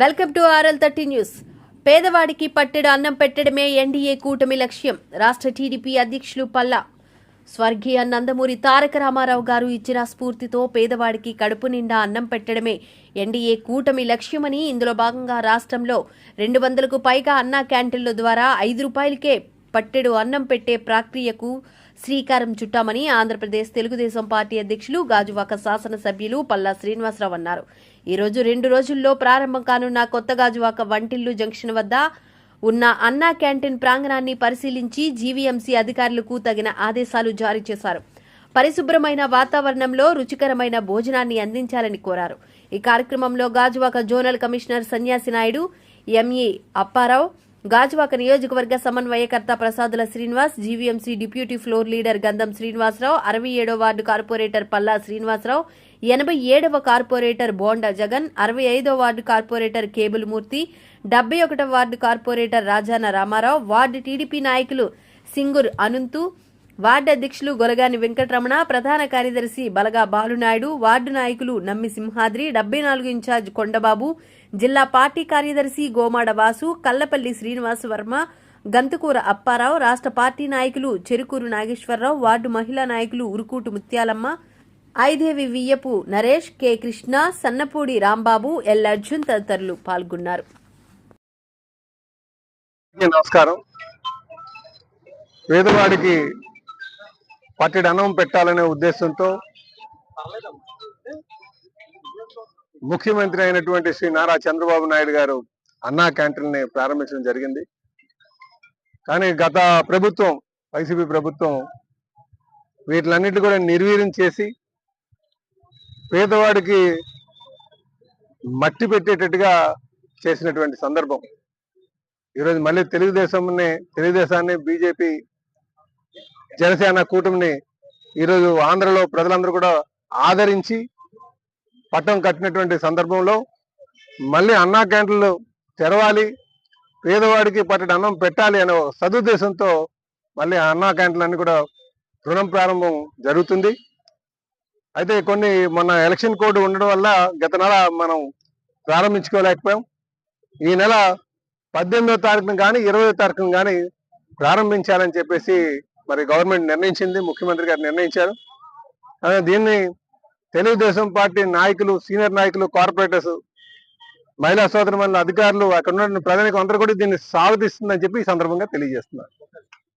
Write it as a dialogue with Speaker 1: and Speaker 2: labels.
Speaker 1: Welcome to RL thirty news. పేదవాడికి పట్టెడు అన్నం పెట్టడమే ఎన్డీఏ కూటమి లక్ష్యం రాష్ట్ర టీడీపీ అధ్యక్షులు పల్లా. స్వర్గీయ నందమూరి తారక రామారావు గారు ఇచ్చిన స్ఫూర్తితో పేదవాడికి కడుపు నిండా అన్నం పెట్టడమే ఎన్డీఏ కూటమి లక్ష్యమని ఇందులో భాగంగా రాష్ట్రంలో రెండు వందలకు పైగా అన్నా క్యాంటీన్ల ద్వారా ఐదు రూపాయలకే పట్టెడు అన్నం పెట్టే ప్రక్రియకు శ్రీకారం చుట్టామని ఆంధ్రప్రదేశ్ తెలుగుదేశం పార్టీ అధ్యక్షులు గాజువాక శాసనసభ్యులు పల్లా శ్రీనివాసరావు అన్నారు. ఈ రోజు రెండు రోజుల్లో ప్రారంభం కానున్న కొత్త గాజువాక వంటిల్లు జంక్షన్ వద్ద ఉన్న అన్నా క్యాంటీన్ ప్రాంగణాన్ని పరిశీలించి జీవీఎంసీ అధికారులకు తగిన ఆదేశాలు జారీ చేశారు. పరిశుభ్రమైన వాతావరణంలో రుచికరమైన భోజనాన్ని అందించాలని కోరారు. ఈ కార్యక్రమంలో గాజువాక జోనల్ కమిషనర్ సన్యాసి నాయుడు ఎంఈ అప్పారావు గాజువాక నియోజకవర్గ సమన్వయకర్త Prasadula Srinivas GVMC deputy floor leader Gandham Srinivasarao అరవై ఏడో వార్డు కార్పొరేటర్ పల్లా శ్రీనివాసరావు ఎనభై ఏడవ కార్పొరేటర్ బోండా జగన్ అరవై ఐదో వార్డు కార్పొరేటర్ కేబుల్ మూర్తి డెబ్బై ఒకటవ ward corporator Rajana Rama Rao ward TDP నాయకులు సింగూర్ అనంతు వార్డు అధ్యక్షులు గొలగాని వెంకటరమణ ప్రధాన కార్యదర్శి బలగా బాలునాయుడు వార్డు నాయకులు నమ్మి సింహాద్రి డెబ్బై నాలుగు ఇన్ఛార్జ్ కొండబాబు జిల్లా పార్టీ కార్యదర్శి గోమాడ వాసు కల్లపల్లి శ్రీనివాస వర్మ గంతుకూర అప్పారావు రాష్ట్ర పార్టీ నాయకులు చెరుకూరు నాగేశ్వరరావు వార్డు మహిళా నాయకులు ఉరుకూటు ముత్యాలమ్మ ఐదేవి వియ్యపు నరేష్ కె కృష్ణ సన్నపూడి రాంబాబు ఎల్ అర్జున్ తదితరులు పాల్గొన్నారు.
Speaker 2: నమస్కారం. పేదవాడికి పట్టెడు అన్నం పెట్టాలనే ఉద్దేశంతో ముఖ్యమంత్రి అయినటువంటి శ్రీ నారా చంద్రబాబు నాయుడు గారు అన్నా క్యాంటీన్ని ప్రారంభించడం జరిగింది. కానీ గత ప్రభుత్వం వైసీపీ ప్రభుత్వం వీటిలన్నిటి కూడా నిర్వీర్యం చేసి పేదవాడికి మట్టి పెట్టేటట్టుగా చేసినటువంటి సందర్భం. ఈరోజు మళ్ళీ తెలుగుదేశంని తెలుగుదేశాన్ని బీజేపీ జనసేన కూటమిని ఈరోజు ఆంధ్రలో ప్రజలందరూ కూడా ఆదరించి పట్టం కట్టినటువంటి సందర్భంలో మళ్ళీ అన్నా క్యాంటీన్లు తెరవాలి పేదవాడికి పట్టడి అన్నం పెట్టాలి అనే సదుద్దేశంతో మళ్ళీ అన్నా క్యాంటీన్లన్నీ కూడా రుణం ప్రారంభం జరుగుతుంది. అయితే కొన్ని మొన్న ఎలక్షన్ కోడ్ ఉండడం వల్ల గత నెల మనం ప్రారంభించుకోలేకపోయాం. ఈ నెల పద్దెనిమిదో తారీఖున కానీ ఇరవై తారీఖున కానీ ప్రారంభించాలని చెప్పేసి మరి గవర్నమెంట్ నిర్ణయించింది ముఖ్యమంత్రి గారు నిర్ణయించారు. దీన్ని తెలుగుదేశం పార్టీ నాయకులు సీనియర్ నాయకులు కార్పొరేటర్స్ మహిళా సోదరి అధికారులు అక్కడ ఉన్న ప్రజలకు అందరూ కూడా దీన్ని స్వాగతిస్తుందని చెప్పి ఈ సందర్భంగా తెలియజేస్తున్నారు.